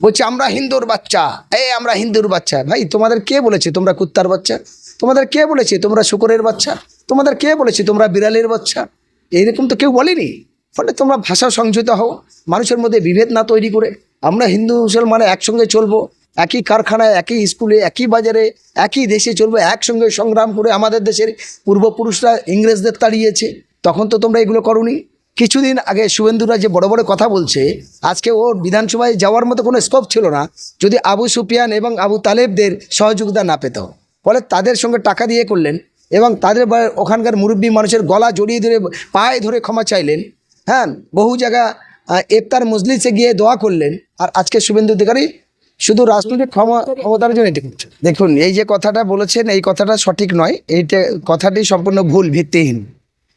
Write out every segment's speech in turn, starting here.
বলছে, আমরা হিন্দুর বাচ্চা। এই, আমরা হিন্দুর বাচ্চা। ভাই, তোমাদের কে বলেছে তোমরা কুত্তার বাচ্চা? তোমাদের কে বলেছে তোমরা শুকরের বাচ্চা? তোমাদের কে বলেছে তোমরা বিড়ালের বাচ্চা? এইরকম তো কেউ বলেনি। ফলে তোমরা ভাষা সংযত হও, মানুষের মধ্যে বিভেদ না তৈরি করে। আমরা হিন্দু, মুসলমানে একসঙ্গে চলবো। একই কারখানায়, একই স্কুলে, একই বাজারে, একই দেশে চলবো। একসঙ্গে সংগ্রাম করে আমাদের দেশের পূর্বপুরুষরা ইংরেজদের তাড়িয়েছে। তখন তো তোমরা এগুলো করনি। কিছুদিন আগে শুভেন্দুরা যে বড় বড় কথা বলছে আজকে ওর বিধানসভায় যাওয়ার মতো কোনো স্কোপ ছিল না যদি আবু সুফিয়ান এবং আবু তালেবদের সহযোগিতা না পেত। ফলে তাদের সঙ্গে টাকা দিয়ে করলেন এবং তাদের ওখানকার মুরব্বী মানুষের গলা জড়িয়ে ধরে পায়ে ধরে ক্ষমা চাইলেন। হ্যাঁ বহু জায়গা আহ, ইফতার মজলিসে গিয়ে দোয়া করলেন। আর আজকে শুভেন্দু অধিকারী শুধু রাজনৈতিক ক্ষমা ক্ষমতার জন্য এটি করছে। দেখুন এই যে কথাটা বলেছেন এই কথাটা সঠিক নয়। এইটা কথাটি সম্পূর্ণ ভুল ভিত্তিহীন।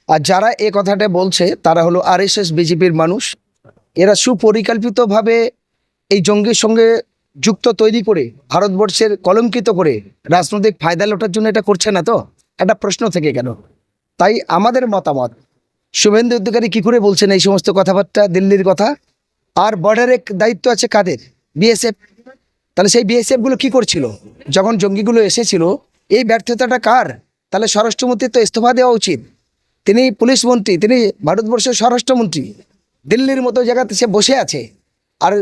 আর যারা এ কথাটা বলছে, তারা হলো আরএসএস বিজেপির মানুষ। এরা সুপরিকল্পিতভাবে এই জঙ্গির সঙ্গে যুক্ত তৈরি করে, ভারতবর্ষের কলঙ্কিত করে, রাজনৈতিক ফায়দা লোটার জন্য এটা করছে না তো? একটা প্রশ্ন থেকে কেন তাই আমাদের মতামত, শুভেন্দু অধিকারী কী করে বলছেন এই সমস্ত কথাবার্তা, দিল্লির কথা? আর বর্ডারে দায়িত্ব আছে কাদের? বিএসএফ তাহলে সেই বিএসএফগুলো কি করছিল? যখন জঙ্গিগুলো এসেছিল, এই ব্যর্থতাটা কার? তাহলে স্বরাষ্ট্রমন্ত্রীর তো ইস্তফা দেওয়া উচিত। তিনি পুলিশ মন্ত্রী, তিনি ভারতবর্ষের স্বরাষ্ট্রমন্ত্রী। দিল্লির মতো জায়গাতে সে বসে আছে। আর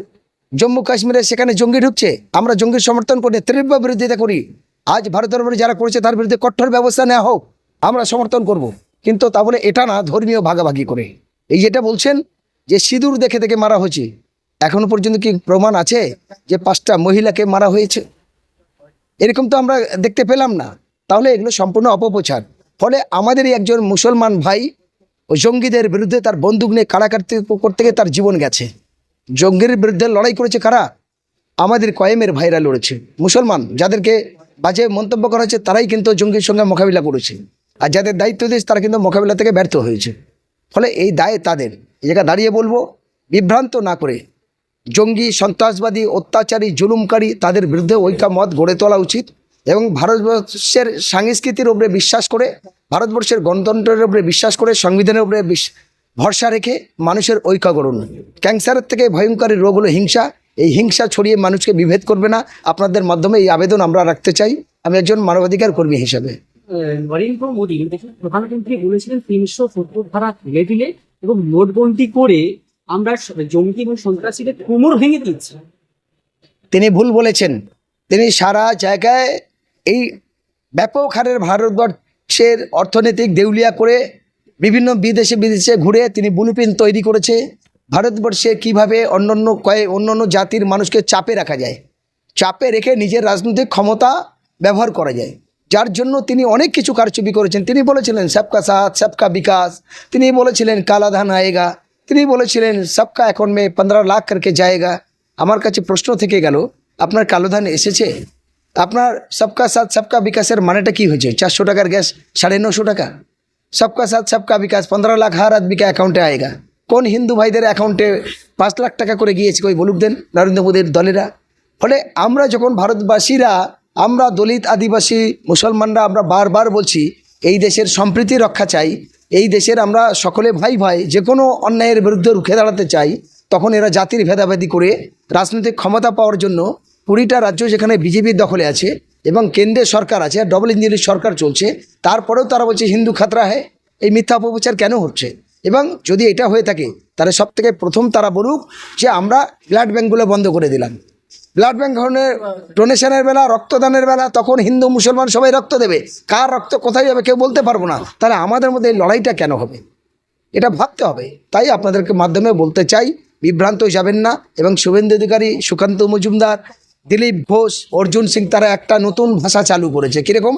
জম্মু কাশ্মীরে সেখানে জঙ্গি ঢুকছে। আমরা জঙ্গির সমর্থন করে, তীব্র বিরোধিতা করি। আজ ভারতের উপরে যারা করেছে তার বিরুদ্ধে কঠোর ব্যবস্থা নেওয়া হোক, আমরা সমর্থন করব। কিন্তু তা বলে এটা না, ধর্মীয় ভাগাভাগি করে। এই যেটা বলছেন যে সিঁদুর দেখে দেখে মারা হয়েছে, এখনও পর্যন্ত কি প্রমাণ আছে যে পাঁচটা মহিলাকে মারা হয়েছে? এরকম তো আমরা দেখতে পেলাম না। তাহলে এগুলো সম্পূর্ণ অপপ্রচার। ফলে আমাদেরই একজন মুসলমান ভাই ওই জঙ্গিদের বিরুদ্ধে তার বন্দুক নিয়ে কাড়াকাড়ি করতে গিয়ে তার জীবন গেছে। জঙ্গির বিরুদ্ধে লড়াই করেছে কারা? আমাদের কয়েমের ভাইরা লড়েছে। মুসলমান যাদেরকে বাজে মন্তব্য করা হয়েছে, তারাই কিন্তু জঙ্গির সঙ্গে মোকাবিলা করেছে। আর যাদের দায়িত্ব দিয়েছে, তারা কিন্তু মোকাবিলা থেকে ব্যর্থ হয়েছে। ফলে এই দায় তাদের। এই জায়গায় দাঁড়িয়ে বলব, বিভ্রান্ত না করে জঙ্গি সন্ত্রাসবাদী, অত্যাচারী, জুলুমকারী তাদের বিরুদ্ধে ঐক্যমত গড়ে তোলা উচিত। এবং ভারতবর্ষের সংস্কৃতির উপরে বিশ্বাস করে ভারতবর্ষের গণতন্ত্রের উপরে বিশ্বাস করে সংবিধানের উপরে ভরসা রেখে মানুষের ঐক্য করুন। ক্যান্সারের থেকে ভয়ঙ্কর রোগ হলো হিংসা। এই হিংসা ছড়িয়ে মানুষকে বিভেদ করবে না। আপনাদের মাধ্যমে এই আবেদন আমরা রাখতে চাই। আমি একজন মানবাধিকার কর্মী হিসেবে। নরেন্দ্র মোদী প্রধানমন্ত্রী বলেছিলেন তিনশো সত্তর ধারা তুলে দিলে এবং নোটবন্দি করে আমরা জঙ্গি এবং সন্ত্রাসীদের কোমর ভেঙে দিচ্ছি তিনি ভুল বলেছেন। তিনি সারা জায়গায় এই ব্যাপক হারের ভারতবর্ষের অর্থনৈতিক দেউলিয়া করে বিভিন্ন বিদেশে বিদেশে ঘুরে তিনি ব্লুপ্রিন্ট তৈরি করেছে। ভারতবর্ষে কীভাবে অন্যান্য কয়ে, অন্যান্য জাতির মানুষকে চাপে রাখা যায়, চাপে রেখে নিজের রাজনৈতিক ক্ষমতা ব্যবহার করা যায়, যার জন্য তিনি অনেক কিছু কারচুপি করেছেন। তিনি বলেছিলেন, সবকা সাথ, সবকা বিকাশ। তিনি বলেছিলেন, কালাধান আয়েগা। তিনি বলেছিলেন, সবকা এখন মেয়ে পনেরো লাখ করকে যায়গা। আমার কাছে প্রশ্ন থেকে গেল, আপনার কালো ধান এসেছে? আপনার সবকা সাথ, সবকা বিকাশের মানেটা কি হয়েছে? চারশো টাকার গ্যাস, সাড়ে নশো টাকা। সবকা সাথ, সবকা বিকাশ, পনেরো লাখ হার আদমি কা অ্যাকাউন্টে আয়েগা। কোন হিন্দু ভাইদের অ্যাকাউন্টে পাঁচ লাখ টাকা করে গিয়েছে? কই বলুক দেন, নরেন্দ্র মোদীর দলেরা। ফলে আমরা যখন ভারতবাসীরা, আমরা দলিত আদিবাসী মুসলমানরা, আমরা বারবার বলছি, এই দেশের সম্প্রীতি রক্ষা চাই, এই দেশের আমরা সকলে ভাই ভাই যে কোনো অন্যায়ের বিরুদ্ধে রুখে দাঁড়াতে চাই, তখন এরা জাতির ভেদাভেদি করে রাজনৈতিক ক্ষমতা পাওয়ার জন্য কুড়িটা রাজ্য যেখানে বিজেপির দখলে আছে এবং কেন্দ্রের সরকার আছে ডবল ইঞ্জিনের সরকার চলছে। তারপরেও তারা বলছে হিন্দু খাতরা হয় এই মিথ্যা অপপ্রচার কেন হচ্ছে? এবং যদি এটা হয়ে থাকে, তাহলে সব থেকে প্রথম তারা বলুক যে আমরা ব্লাড ব্যাঙ্কগুলো বন্ধ করে দিলাম। ব্লাড ব্যাঙ্ক ডোনেশনের বেলা, রক্তদানের বেলা, তখন হিন্দু, মুসলমান সবাই রক্ত দেবে। কার রক্ত কোথায় যাবে কেউ বলতে পারব না। তাহলে আমাদের মধ্যে এই লড়াইটা কেন হবে? এটা ভাবতে হবে। তাই আপনাদেরকে মাধ্যমে বলতে চাই, বিভ্রান্ত যাবেন না। এবং শুভেন্দু অধিকারী, সুকান্ত মজুমদার দিলীপ ঘোষ, অর্জুন সিং, তারা একটা নতুন ভাষা চালু করেছে। কীরকম?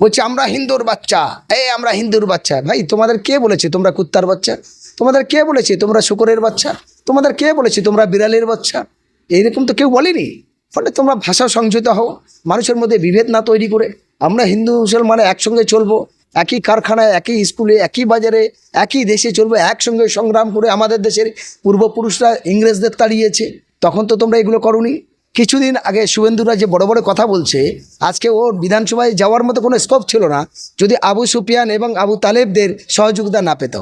বলছে, আমরা হিন্দুর বাচ্চা। এই, আমরা হিন্দুর বাচ্চা। ভাই, তোমাদের কে বলেছে তোমরা কুত্তার বাচ্চা? তোমাদের কে বলেছে তোমরা শুকরের বাচ্চা? তোমাদের কে বলেছে তোমরা বিড়ালের বাচ্চা? এইরকম তো কেউ বলেনি। ফলে তোমরা ভাষা সংযত হও, মানুষের মধ্যে বিভেদ না তৈরি করে। আমরা হিন্দু, মুসলমানে একসঙ্গে চলবো। একই কারখানায়, একই স্কুলে, একই বাজারে, একই দেশে চলবো। একসঙ্গে সংগ্রাম করে আমাদের দেশের পূর্বপুরুষরা ইংরেজদের তাড়িয়েছে। তখন তো তোমরা এগুলো করনি। কিছুদিন আগে শুভেন্দুরা যে বড় বড় কথা বলছে আজকে ওর বিধানসভায় যাওয়ার মতো কোনো স্কোপ ছিল না যদি আবু সুফিয়ান এবং আবু তালেবদের সহযোগিতা না পেত।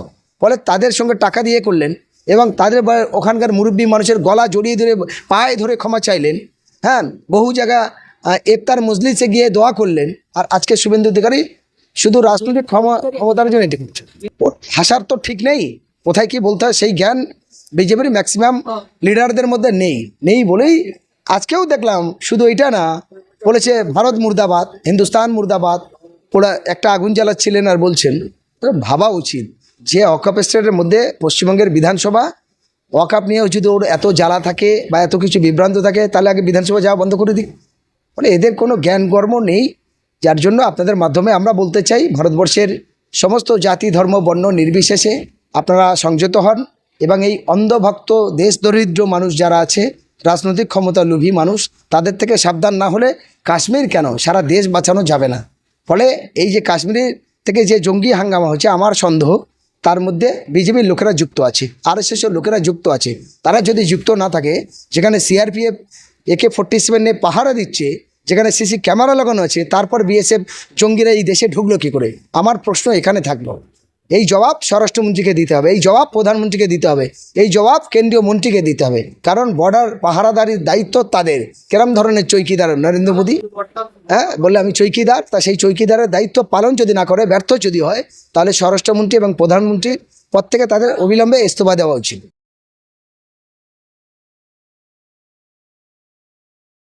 ফলে তাদের সঙ্গে টাকা দিয়ে করলেন এবং তাদের ওখানকার মুরব্বী মানুষের গলা জড়িয়ে ধরে পায়ে ধরে ক্ষমা চাইলেন। হ্যাঁ বহু জায়গা আহ, ইফতার মজলিসে গিয়ে দোয়া করলেন। আর আজকে শুভেন্দু অধিকারী শুধু রাজনৈতিক ক্ষমা ক্ষমতার জন্য এটি করছে। ভাষার তো ঠিক নেই। কোথায় কি বলতে হয় সেই জ্ঞান বিজেপির ম্যাক্সিমাম লিডারদের মধ্যে নেই। নেই বলেই আজকেও দেখলাম শুধু এটা না, বলেছে ভারত মুর্দাবাদ, হিন্দুস্তান মুর্দাবাদ, ওরা একটা আগুন জ্বালাচ্ছিলেন আর বলছেন। ভাবা উচিত যে অকাপ স্টেটের মধ্যে পশ্চিমবঙ্গের বিধানসভা ওয়াকাপ নিয়েও যদি ওর এত জ্বালা থাকে বা এত কিছু বিভ্রান্ত থাকে, তাহলে আগে বিধানসভা যাওয়া বন্ধ করে দিক। মানে এদের কোনো জ্ঞান কর্ম নেই, যার জন্য আপনাদের মাধ্যমে আমরা বলতে চাই, ভারতবর্ষের সমস্ত জাতি, ধর্ম, বর্ণ নির্বিশেষে আপনারা সংযত হন এবং এই অন্ধভক্ত দেশ দরিদ্র মানুষ যারা আছে রাজনৈতিক ক্ষমতা লোভী মানুষ, তাদের থেকে সাবধান না হলে কাশ্মীর কেন? সারা দেশ বাঁচানো যাবে না। ফলে এই যে কাশ্মীরের থেকে যে জঙ্গি হাঙ্গামা হচ্ছে আমার সন্দেহ, তার মধ্যে বিজেপির লোকেরা যুক্ত আছে আর এস লোকেরা যুক্ত আছে। তারা যদি যুক্ত না থাকে, যেখানে সিআরপিএফ একে ফোর্টি সেভেনে পাহারা দিচ্ছে, যেখানে সিসি ক্যামেরা লাগানো আছে, তারপর বিএসএফ জঙ্গিরা এই দেশে ঢুকলো কী করে? আমার প্রশ্ন এখানে থাকল। এই জবাব স্বরাষ্ট্রমন্ত্রীকে দিতে হবে। এই জবাব প্রধানমন্ত্রীকে দিতে হবে। এই জবাব কেন্দ্রীয় মন্ত্রীকে দিতে হবে। কারণ বর্ডার পাহারাদারির দায়িত্ব তাদের। কেরম ধরনের চৌকিদার নরেন্দ্র মোদী? হ্যাঁ বললে আমি চৌকিদার, তা সেই চৌকিদারের দায়িত্ব পালন যদি না করে, ব্যর্থ যদি হয়, তাহলে স্বরাষ্ট্রমন্ত্রী এবং প্রধানমন্ত্রী পদ থেকে তাদের অবিলম্বে ইস্তফা দেওয়া উচিত।